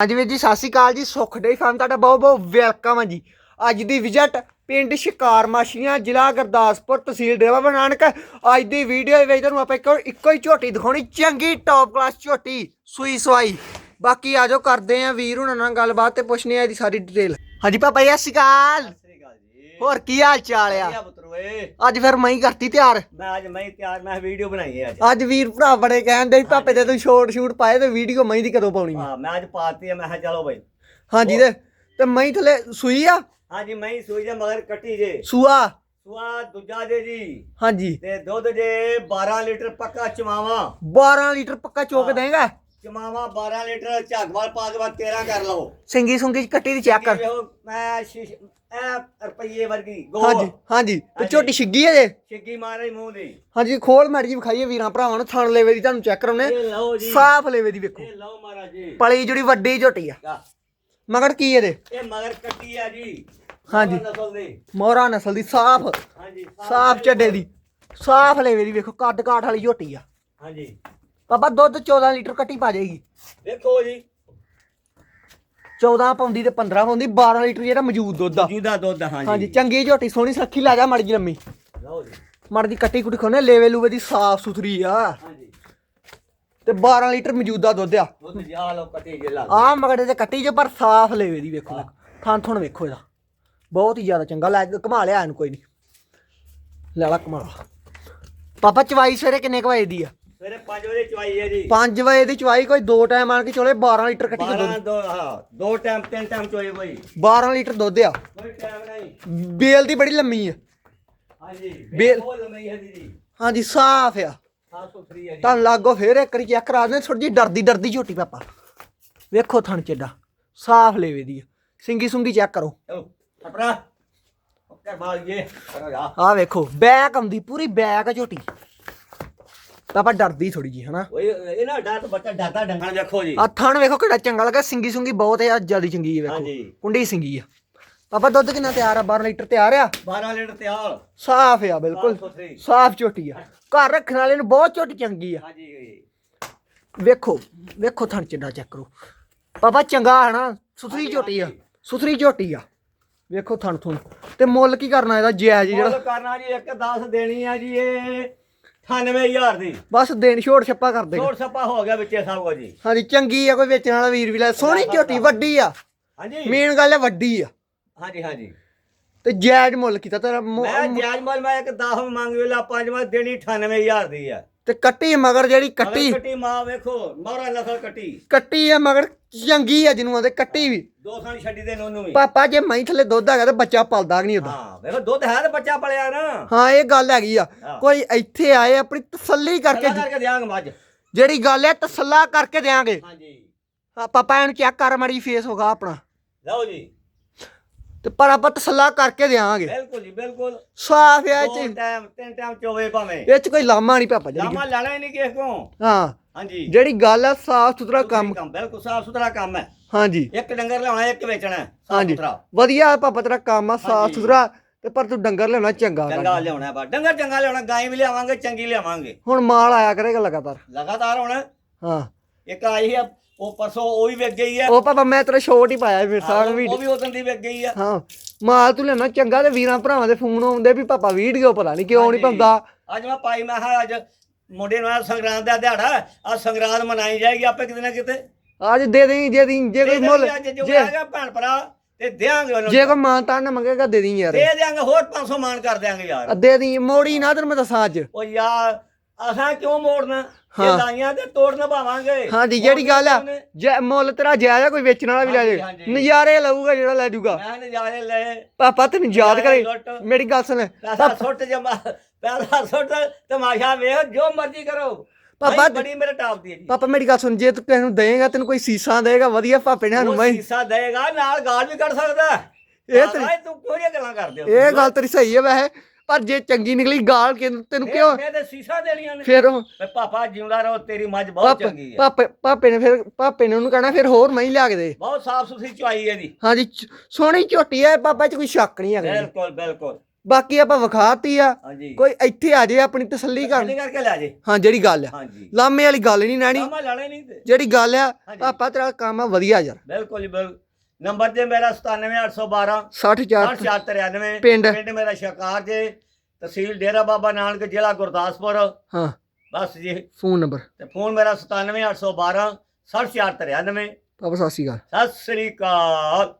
ਹਾਂਜੀ ਵੀਰ ਜੀ, ਸਤਿ ਸ਼੍ਰੀ ਅਕਾਲ ਜੀ, ਸੁਖ ਡੇ ਫਾਰਮ, ਤੁਹਾਡਾ ਬਹੁਤ ਬਹੁਤ ਵੈਲਕਮ ਹੈ ਜੀ। ਅੱਜ ਦੀ ਵਿਜ਼ਿਟ ਪਿੰਡ ਸ਼ਿਕਾਰ ਮਾਸ਼ੀਆਂ ਜ਼ਿਲ੍ਹਾ ਗੁਰਦਾਸਪੁਰ, ਤਹਿਸੀਲ ਡੇਵਾ ਨਾਨਕ ਅੱਜ ਦੀ ਵੀਡੀਓ ਵਿੱਚ ਤੁਹਾਨੂੰ ਆਪਾਂ ਇੱਕੋ ਇੱਕੋ ਹੀ ਝੋਟੀ ਦਿਖਾਉਣੀ, ਚੰਗੀ ਟੌਪ ਕਲਾਸ ਝੋਟੀ, ਸੂਈ ਸਵਾਈ। ਬਾਕੀ ਆਜੋ ਕਰਦੇ ਆ ਵੀਰ ਹੁਣਾਂ ਨਾਲ ਗੱਲਬਾਤ ਤੇ ਪੁੱਛਨੇ ਆ ਇਹਦੀ ਸਾਰੀ ਡਿਟੇਲ ਹਾਂਜੀ, ਪਾਪਾ ਜੀ, ਸਤਿ ਸ਼੍ਰੀ ਅਕਾਲ। ਹੋਰ ਕੀ ਹਾਲ ਚਾਲ ਆ? ਵਧੀਆ ਪੁੱਤਰ ਓਏ। ਅੱਜ ਫਿਰ ਮੈਂ ਹੀ ਕਰਤੀ ਤਿਆਰ। ਮੈਂ ਅੱਜ ਮੈਂ ਹੀ ਤਿਆਰ ਮੈਂ ਵੀਡੀਓ ਬਣਾਈ ਹੈ ਅੱਜ। ਅੱਜ ਵੀਰ ਭਰਾ ਬੜੇ ਕਹਿੰਦੇ ਪਾਪੇ ਤੇ ਤੂੰ ਸ਼ੋਰਟ ਸ਼ੂਟ ਪਾਏ ਤੇ ਵੀਡੀਓ ਮੈਂ ਦੀ ਕਦੋਂ ਪਾਉਣੀ ਆ? ਹਾਂ ਮੈਂ ਅੱਜ ਪਾਤੀ ਹੈ ਮੈਂ ਕਿਹਾ ਚਲੋ ਬਈ। ਹਾਂਜੀ ਤੇ ਤੇ ਮੈਂ ਥੱਲੇ ਸੂਈ ਆ? ਹਾਂਜੀ ਮੈਂ ਹੀ ਸੂਈ ਦੇ ਮਗਰ ਕੱਟੀ ਜੇ। ਸੂਆ? ਸੁਆ ਦੂਜਾ ਜੇ ਜੀ। ਹਾਂਜੀ। ਤੇ ਦੁੱਧ ਜੇ 12 ਲੀਟਰ ਪੱਕਾ ਚਮਾਵਾ 12 ਲੀਟਰ ਪੱਕਾ ਚੋਕ ਹਾਂ। ਦੇਗਾ? ਚਮਾਵਾ 12 ਲੀਟਰ ਝਾਗਵਾਲ ਪਾ ਕੇ ਬਾਅਦ 13 ਕਰ ਲਓ। ਸਿੰਗੀ ਸੁੰਗੀ ਕੱਟੀ ਦੀ ਚੈੱਕ ਕਰ। ਮੈਂ ਸ਼ੀਸ਼ ਇਹ ਰੁਪਈਏ ਵਰਗੀ ਹਾਂਜੀ ਹਾਂਜੀ। ਤੇ ਹਾਂਜੀ। ਝੋਟੀ ਛਿੱਗੀ ਹੈ ਜੇ? ਛਿੱਗੀ ਮਾਰੇ ਮੂੰਹ ਦੀ। ਹਾਂਜੀ ਖੋਲ ਮੈਡੀ ਜੀ ਵਿਖਾਈਏ ਵੀਰਾਂ ਭਰਾਵਾਂ ਨੂੰ ਥਣ ਲੈਵੇ ਦੀ ਤੁਹਾਨੂੰ ਚੈੱਕ ਕਰਾਉਣੇ ਇਹ ਲਓ ਜੀ। ਸਾਫ਼ ਲੈਵੇ ਦੀ ਵੇਖੋ। ਇਹ ਲਓ ਮਹਾਰਾਜ ਜੀ। ਪਲੀ ਜਿਹੜੀ ਵੱਡੀ ਝੋਟੀ ਆ। ਆਹ, ਮਗਰ ਕੀ ਇਹਦੇ ਇਹ ਮਗਰ ਕੱਟੀ ਆ ਜੀ। ਹਾਂਜੀ। ਮਗਰ ਨਸਲ ਦੀ। ਮੋਹਰਾ ਨਸਲ ਦੀ ਸਾਫ਼। ਹਾਂਜੀ ਸਾਫ਼ ਚੱਡੇ ਦੀ। ਸਾਫ਼ ਲੈਵੇ ਦੀ ਵੇਖੋ ਕੱਦ ਕਾਠ ਵਾਲੀ ਝੋਟੀ ਆ। ਹਾਂਜੀ। ਬਾਬਾ ਦੁੱਧ 14 ਲੀਟਰ ਕੱਟੀ ਪਾ ਜਾਏਗੀ। ਦੇਖੋ ਜੀ। 14 ਪਾਉਂਦੀ ਤੇ 15 ਪਾਉਂਦੀ 12 ਲੀਟਰ ਜਿਹੜਾ ਮੌਜੂਦ ਦੁੱਧ ਆ। ਜਿਹਦਾ ਦੁੱਧ ਹਾਂਜੀ। ਹਾਂਜੀ ਚੰਗੀ ਝੋਟੀ ਸੋਹਣੀ ਸੱਖੀ ਲਾ ਜਾ ਮੜ ਜੀ ਲੰਮੀ। ਲਓ ਜੀ। ਮੜ ਦੀ ਕੱਟੀ ਕੁੱਟੀ ਖੋਨੇ ਲੇਵੇ ਲੂਵੇ ਦੀ ਸਾਫ਼ ਸੁਥਰੀ ਆ। ਹਾਂਜੀ। ਤੇ 12 ਲੀਟਰ ਮੌਜੂਦਾ ਦੁੱਧ ਆ। ਦੁੱਧ ਜਾ ਲਓ ਕੱਟੀ ਜੇ ਲਾ ਆ ਮਗੜੇ ਤੇ ਕੱਟੀ ਜੋ ਪਰ ਸਾਫ਼ ਲੇਵੇ ਦੀ ਵੇਖੋ। ਥਾਂ ਥੁਣ ਵੇਖੋ ਇਹਦਾ। ਬਹੁਤ ਹੀ ਜ਼ਿਆਦਾ ਚੰਗਾ ਲੈ ਘਮਾ ਲਿਆ ਇਹਨੂੰ ਕੋਈ ਨਹੀਂ ਲੈ ਲਾ ਘਮਾ ਲਾ। ਪਾਪਾ ਚਵਾਈ ਸਵੇਰੇ ਕਿੰਨੇ ਕੁ ਵਜੇ ਦੀ ਆ? ਸਵੇਰੇ 5 ਵਜੇ ਚਵਾਈ ਹੈ ਜੀ। 5 ਵਜੇ ਦੀ ਚਵਾਈ ਕੋਈ ਦੋ ਟਾਈਮ ਆਣ ਕੇ ਚੋਲੇ 12 ਲੀਟਰ ਕੱਟੀ ਦਾ 12 ਦੁੱਧ। ਦੋ ਹਾਂ ਦੋ ਟਾਈਮ ਤਿੰਨ ਟਾਈਮ ਚੋਏ ਕੋਈ। 12 ਲੀਟਰ ਦੁੱਧ ਆ। ਕੋਈ ਟਾਈਮ ਨਹੀਂ। ਬੇਲ ਦੀ ਬੜੀ ਲੰਮੀ ਆ। ਹਾਂਜੀ ਬੇਲ- ਬਹੁਤ ਲੰਮੀ ਹੈ ਜੀ ਹਾਂਜੀ ਸਾਫ਼ ਆ। ਸਾਫ਼ ਸੁਥਰੀ ਹੈ ਜੀ। ਤੁਹਾਨੂੰ ਲਾਗੋ ਫੇਰ ਇੱਕ ਵਾਰੀ ਚੈੱਕ ਕਰਾ ਦੇ ਥੋੜੀ ਜਿਹੀ ਡਰਦੀ ਡਰਦੀ ਝੋਟੀ ਪਾਪਾ। ਵੇਖੋ ਥਣ ਚੱਡਾ ਸਾਫ਼ ਲੇਵੇ ਦੀ ਆ। ਸਿੰਗੀ ਸੁੰਗੀ ਚੈੱਕ ਕਰੋ। ਚਲੋ ਆਪਣਾ। ਕਰੋ ਜਾ ਆ ਵੇਖੋ ਬੈਕ ਆਉਂਦੀ ਪੂਰੀ ਬੈਕ ਆ ਝੋਟੀ। ਪਾਪਾ ਡਰਦੀ ਥੋੜੀ ਜੀ ਹਨਾ? ਓਏ ਇਹ ਨਾ ਡਾਟ ਬੱਚਾ ਡਾਟਾ ਡੰਗਣ ਦੇਖੋ ਜੀ। ਆ ਥਣ ਵੇਖੋ ਕਿਹੜਾ ਚੰਗਾ ਲੱਗਾ ਸਿੰਗੀ ਸੁੰਗੀ ਬਹੁਤ ਆ ਜਿਆਦੀ ਚੰਗੀ ਆ ਵੇਖੋ। ਹਾਂਜੀ। ਕੁੰਡੀ ਸਿੰਗੀ ਆ। ਪਾਪਾ ਦੁੱਧ ਕਿੰਨਾ ਤਿਆਰ ਆ? 12 ਲੀਟਰ ਤਿਆਰ ਆ? 12 ਲੀਟਰ ਤਿਆਰ। ਸਾਫ਼ ਆ ਬਿਲਕੁਲ। ਸਾਫ਼ ਸੁਥਰੀ। ਸਾਫ਼ ਝੋਟੀ ਆ। ਘਰ ਰੱਖਣ ਵਾਲੇ ਨੂੰ ਬਹੁਤ ਝੋਟੀ ਚੰਗੀ ਆ। ਹਾਂਜੀ। ਵੇਖੋ ਵੇਖੋ ਥਣ ਚੱਡਾ ਚੈੱਕ ਕਰੋ। ਪਾਪਾ ਚੰਗਾ ਹੈ ਨਾ ਸੁਥਰੀ ਝੋਟੀ ਆ। ਸੁਥਰੀ ਝੋਟੀ ਆ। ਵੇਖੋ ਥਣ ਥੁਣ। ਤੇ ਮੁੱਲ ਕੀ ਕਰਨਾ ਇਹਦਾ? ਜਾਇਜ਼ ਜਿਹੜਾ ਮੁੱਲ ਕਰਨਾ ਜੀ ਇੱਕ 10 ਦੇਣੀ ਆ ਜੀ ਇਹ। 98000 ਦੀ। ਬਸ ਦੇਣ ਛੋੜ ਛੱਪਾ ਕਰ ਦੇਗਾ। ਛੋੜ ਛੱਪਾ ਹੋ ਗਿਆ ਵਿੱਚੇ ਸਭ ਕੁਝ ਜੀ। ਹਾਂਜੀ ਚੰਗੀ ਆ ਕੋਈ ਵੇਚਣ ਵਾਲਾ ਵੀਰ ਵੀ ਲੈ। ਸੋਹਣੀ ਝੋਟੀ ਵੱਡੀ ਆ। ਹਾਂਜੀ। ਮੇਨ ਗੱਲ ਹੈ ਵੱਡੀ ਆ। ਹਾਂਜੀ ਹਾਂਜੀ। ਤੇ ਜਾਇਜ਼ ਮੁੱਲ ਕੀਤਾ ਤੇਰਾ। ਮੁ- ਮੈਂ ਜਾਜ ਮਲ ਮੈਂ ਇੱਕ 10 ਮੰਗ ਵੇਲਾ ਪੰਜਵਾਂ ਦੇਣੀ 98000 ਦੀ ਆ। ਤੇ ਕੱਟੀ ਮਗਰ ਜਿਹੜੀ ਕੱਟੀ। ਕੱਟੀ ਮਾਂ ਵੇਖੋ ਮੋਹਰਾ ਨਸਲ ਕੱਟੀ। ਕੱਟੀ ਆ ਮਗਰ ਚੰਗੀ ਆ ਜਿਹਨੂੰ ਆਂਦੇ ਕੱਟੀ ਵੀ। ਦੋ ਥਾਣੀ ਛੱਡੀ ਦੇ ਨੂੰ ਵੀ। ਪਾਪਾ ਜੇ ਮੈਂ ਥੱਲੇ ਦੁੱਧ ਹੈਗਾ ਤੇ ਬੱਚਾ ਪਲਦਾ ਨਹੀਂ ਉਹਦਾ। ਹਾਂ ਵੇਖੋ ਦੁੱਧ ਹੈ ਤੇ ਬੱਚਾ ਪਲਿਆ ਨਾ। ਹਾਂ ਇਹ ਗੱਲ ਹੈਗੀ ਆ। ਹਾਂ। ਕੋਈ ਇੱਥੇ ਆਏ ਆਪਣੀ ਤਸੱਲੀ ਕਰਕੇ ਕਰਕੇ ਕਰਕੇ ਦਿਆਂਗੇ ਮੱਝ। ਜਿਹੜੀ ਗੱਲ ਹੈ ਤਸੱਲਾ ਕਰਕੇ ਦੇਾਂਗੇ ਹਾਂਜੀ। ਪਾਪਾ ਇਹਨੂੰ ਚੈੱਕ ਕਰ ਮੜੀ ਫੇਸ ਹੋਗਾ ਆਪਣਾ। ਲਓ ਜੀ। ਤੇ ਪਰ ਆਪਾਂ ਤਸੱਲਾ ਕਰਕੇ ਦੇਾਂਗੇ ਬਿਲਕੁਲ ਜੀ ਬਿਲਕੁਲ। ਸਾਫ਼ ਹੈ ਦੋ ਚ ਟਾਈਮ ਤਿੰਨ ਟਾਈਮ ਚੋਵੇ ਭਾਵੇਂ। ਇਹ ਚ ਕੋਈ ਲਾਮਾ ਨਹੀਂ ਪਾਪਾ ਜਿਹੜੀ ਲਾਮਾ ਲੈਣਾ ਹੀ ਨਹੀਂ ਕਿਸੇ ਕੋ ਹਾਂ। ਹਾਂਜੀ। ਜਿਹੜੀ ਗੱਲ ਆ ਸਾਫ਼ ਸੁਥਰਾ ਕੰਮ। ਬਿਲਕੁਲ ਸਾਫ਼ ਸੁਥਰਾ ਕੰਮ ਹੈ। ਹਾਂਜੀ। ਇੱਕ ਡੰਗਰ ਲਿਆਉਣਾ ਇੱਕ ਵੇਚਣਾ ਹੈ, ਸਾਫ਼ ਹਾਂਜੀ। ਸੁਥਰਾ। ਵਧੀਆ ਪਾਪਾ ਤੇਰਾ ਕੰਮ ਆ ਸਾਫ਼ ਹਾਂਜੀ। ਸੁਥਰਾ ਤੇ ਪਰ ਤੂੰ ਡੰਗਰ ਲੈਣਾ ਚੰਗਾ ਚੰਗਾ ਕਰ। ਲਿਆਉਣਾ ਬਾ ਡੰਗਰ ਚੰਗਾ ਲਿਆਉਣਾ ਗਾਂ ਵੀ ਲਿਆਵਾਂਗੇ ਚੰਗੀ ਲਿਆਵਾਂਗੇ। ਹੁਣ ਮਾਲ ਆਇਆ ਕਰੇਗਾ ਲਗਾਤਾਰ। ਲਗਾਤਾਰ ਹੁਣ। ਹਾਂ। ਇੱਕ ਆਈ ਹੈ ਉਹ ਪਰਸੋਂ ਉਹ ਵੀ ਵਿਕ ਗਈ ਹੈ ਉਹ ਪਾਪਾ ਮੈਂ ਤੇਰਾ ਸ਼ੋਟ ਹੀ ਪਾਇਆ ਮੇਰੇ ਸਾਲ ਵੀ। ਉਹ ਵੀ ਉਦੋਂ ਦੀ ਵਿਕ ਗਈ ਹੈ ਹਾਂ ਮਾਲ ਤੂੰ ਲੈਣਾ ਚੰਗਾ ਤੇ ਵੀਰਾਂ ਭਰਾਵਾਂ ਦੇ ਫੋਨ ਆਉਂਦੇ ਵੀ ਪਾਪਾ ਵੀਡੀਓ ਪਤਾ ਨਹੀਂ ਕਿਉਂ ਨਹੀਂ। ਪਾਉਂਦਾ। ਅੱਜ ਮੈਂ ਪਾਈ ਮੈਂ ਕਿਹਾ ਅੱਜ ਮੁੰਡੇ ਨੂੰ ਆ ਸੰਗਰਾਂਦ ਦਾ ਦਿਹਾੜਾ ਆ ਸੰਗਰਾਂਦ ਮਨਾਈ ਜਾਏਗੀ ਆਪੇ ਕਿਤੇ ਨਾ ਕਿਤੇ। ਅੱਜ ਦੇ ਦੇਈ ਜੇ ਦੀ ਜੇ ਕੋਈ ਮੁੱਲ ਜੋ ਹੈਗਾ ਭੈਣ ਭਰਾ ਤੇ ਦਿਆਂਗੇ ਉਹਨੂੰ ਜੇ ਕੋਈ ਮਾਨਤਾ ਨਾ ਮੰਗੇਗਾ ਦੇ ਦੀ ਯਾਰ। ਦੇ ਦਿਆਂਗੇ ਹੋਰ 500 ਮਾਨ ਕਰ ਦਿਆਂਗੇ ਯਾਰ। ਆ ਦੇ ਦੀ ਮੋੜੀ ਨਾ ਤੈਨੂੰ ਮੈਂ ਦੱਸਾਂ ਅੱਜ। ਉਹ ਯਾਰ ਅਸਾਂ ਕਿਉਂ ਮੋੜਨਾ। ਇਹ ਲਾਈਆਂ ਤੇ ਤੋੜ ਨਿਭਾਵਾਂਗੇ ਹਾਂਜੀ ਜਿਹੜੀ ਗੱਲ ਆ ਜੇ ਮੁੱਲ ਤੇਰਾ ਜਾਇਜ਼ ਆ ਕੋਈ ਵੇਚਣ ਵਾਲਾ ਵੀ ਲੈ ਜੇ। ਨਜ਼ਾਰੇ ਲਊਗਾ ਜਿਹੜਾ ਲੈ ਜਾਊਗਾ। ਮੈਂ ਨਜ਼ਾਰੇ ਲਏ ਪਾਪਾ ਤੈਨੂੰ ਯਾਦ ਕਰੇ। ਮੇਰੀ ਗੱਲ ਸੁਣ। ਪੈਸਾ ਸੁੱਟ ਜਮਾ ਪੈਸਾ ਸੁੱਟ ਤਮਾਸ਼ਾ ਵੇਖ ਜੋ ਮਰਜ਼ੀ ਕਰੋ। ਪਾਪਾ- ਬੜੀ ਮੇਰੇ ਟਾਪ ਦੀ ਹੈ ਜੀ। ਪਾਪਾ ਮੇਰੀ ਗੱਲ ਸੁਣ ਜੇ ਤੂੰ ਕਿਸੇ ਨੂੰ ਦੇਏਗਾ ਤੈਨੂੰ ਕੋਈ ਸੀਸਾ ਦੇਏਗਾ ਵਧੀਆ ਪਾਪੇ ਨੇ ਸਾਨੂੰ ਮੈਂ ਸੀਸਾ ਦੇਗਾ ਨਾਲ ਗਾਲ ਵੀ ਕੱਢ ਸਕਦਾ। ਇਹ ਤੇ- ਇਹ ਗੱਲਾਂ ਕਰਦੇ ਹੋ? ਇਹ ਗੱਲ ਤੇਰੀ ਸਹੀ ਹੈ ਵੈਸੇ। ਪਰ ਜੇ ਚੰਗੀ ਨਿਕਲੀ ਗਾਲ ਕਿ ਤੈਨੂੰ ਕਿਉਂ? ਮੈਂ ਤੇ ਸੀਸਾ ਦੇਣੀਆਂ ਨੇ। ਫਿਰ ਉਹ ਪਾਪਾ ਜਿਉਂਦਾ ਰਹੋ ਤੇਰੀ ਮੱਝ ਬਹੁਤ ਚੰਗੀ ਹੈ। ਪਾਪੇ ਪਾਪੇ ਨੇ ਫਿਰ ਪਾਪੇ ਨੇ ਉਹਨੂੰ ਕਹਿਣਾ ਫਿਰ ਹੋਰ ਮੈਂ ਹੀ ਲਿਆ ਕੇ ਦੇ। ਬਹੁਤ ਸਾਫ਼ ਸੁਥਰੀ ਚੁਆਈ ਹੈ ਦੀ ਹਾਂਜੀ ਚ- ਸੋਹਣੀ ਝੋਟੀ ਹੈ ਪਾਪਾ ਚ ਕੋਈ ਸ਼ੱਕ ਨਹੀਂ ਹੈਗਾ ਜੀ। ਬਿਲਕੁਲ ਬਿਲਕੁਲ। ਬਾਕੀ ਆਪਾਂ ਵਿਖਾਤੀ ਆ। ਹਾਂਜੀ। ਕੋਈ ਇੱਥੇ ਆ ਜੇ ਆਪਣੀ ਤਸੱਲੀ ਕਰਨ। ਤਸੱਲੀ ਕਰਕੇ ਲੈ ਜੇ। ਹਾਂ ਜਿਹੜੀ ਗੱਲ ਆ। ਹਾਂਜੀ। ਲਾਮੇ ਵਾਲੀ ਗੱਲ ਨਹੀਂ ਨਾਣੀ। ਕਾਮਾ ਲੜੇ ਨਹੀਂ ਤੇ। ਜਿਹੜੀ ਗੱਲ ਆ ਹਾਂਜੀ। ਪਾਪਾ ਤੇਰਾ ਕੰਮ ਆ ਵਧੀਆ ਯਾਰ। ਬਿਲਕੁਲ ਜੀ ਬਿਲਕੁਲ। ਨੰਬਰ ਤੇ ਮੇਰਾ 97812 604 6493 ਪਿੰਡ। ਪਿੰਡ ਮੇਰਾ ਸ਼ਕਾਰ ਜੇ ਤਹਿਸੀਲ ਡੇਰਾ ਬਾਬਾ ਨਾਨਕ ਜ਼ਿਲ੍ਹਾ ਗੁਰਦਾਸਪੁਰ। ਹਾਂ। ਬਸ ਜੀ। Phone number. ਤੇ ਫੋਨ ਮੇਰਾ 97812 6493 ਪਾਪਾ ਸਤਿ ਸ਼੍ਰੀ ਅਕਾਲ। ਸਤਿ ਸ੍ਰੀ ਅਕਾਲ।